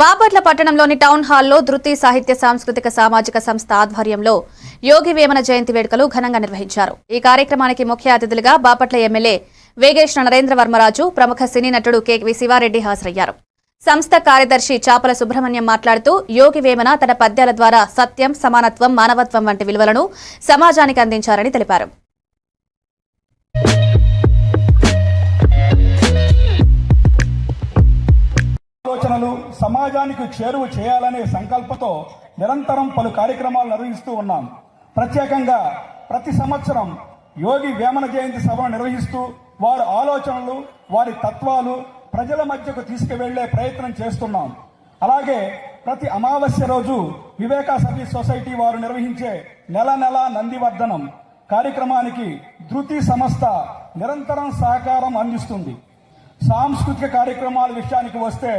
బాపట్ల పట్టణంలోని టౌన్ హాల్లో ధృతి సాహిత్య సాంస్కృతిక సామాజిక సంస్థ ఆధ్వర్యంలో యోగి వేమన జయంతి వేడుకలు ఘనంగా నిర్వహించారు. ఈ కార్యక్రమానికి ముఖ్య అతిథులుగా బాపట్ల ఎమ్మెల్యే వేగేష్ నరేంద్ర వర్మరాజు ప్రముఖ సినీ నటుడు కెవి శివారెడ్డి హాజరయ్యారు. సంస్థ కార్యదర్శి చాపల సుబ్రహ్మణ్యం మాట్లాడుతూ యోగి వేమన తన పద్యాల ద్వారా సత్యం సమానత్వం మానవత్వం వంటి విలువలను సమాజానికి అందించారని తెలిపారు. సమాజానికి చేరువ చేయాలనే సంకల్పంతో నిరంతరం పలు కార్యక్రమాలు నిర్వహిస్తూ ఉన్నాం. ప్రత్యేకంగా ప్రతి సంవత్సరం యోగి వేమన జయంతి సభను నిర్వహిస్తూ వారి ఆలోచనలు వారి తత్వాలు ప్రజల మధ్యకు తీసుకువెళ్ళే ప్రయత్నం చేస్తున్నాం. అలాగే ప్రతి అమావాస్య రోజు వివేకా సర్వీస్ సొసైటీ వారు నిర్వహించే నెల నెల నందివర్ధనం కార్యక్రమానికి ధృతి సంస్థ నిరంతరం సహకారం అందిస్తుంది. సాంస్కృతిక కార్యక్రమాల విషయానికి వస్తే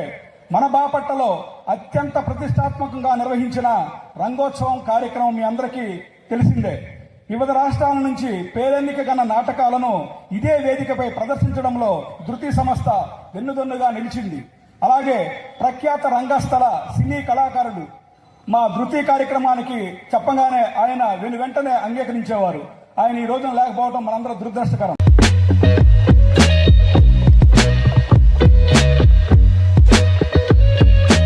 మన బాపట్టలో అత్యంత ప్రతిష్టాత్మకంగా నిర్వహించిన రంగోత్సవం కార్యక్రమం మీ అందరికీ తెలిసిందే. వివిధ రాష్ట్రాల నుంచి పేరెన్నిక గల నాటకాలను ఇదే వేదికపై ప్రదర్శించడంలో ధృతి సంస్థ వెన్నుదన్నుగా నిలిచింది. అలాగే ప్రఖ్యాత రంగస్థల సినీ కళాకారుడు మా ధృతి కార్యక్రమానికి చెప్పగానే ఆయన వెను వెంటనే అంగీకరించేవారు. ఆయన ఈ రోజున లేకపోవడం మనందరూ దురదృష్టకరం.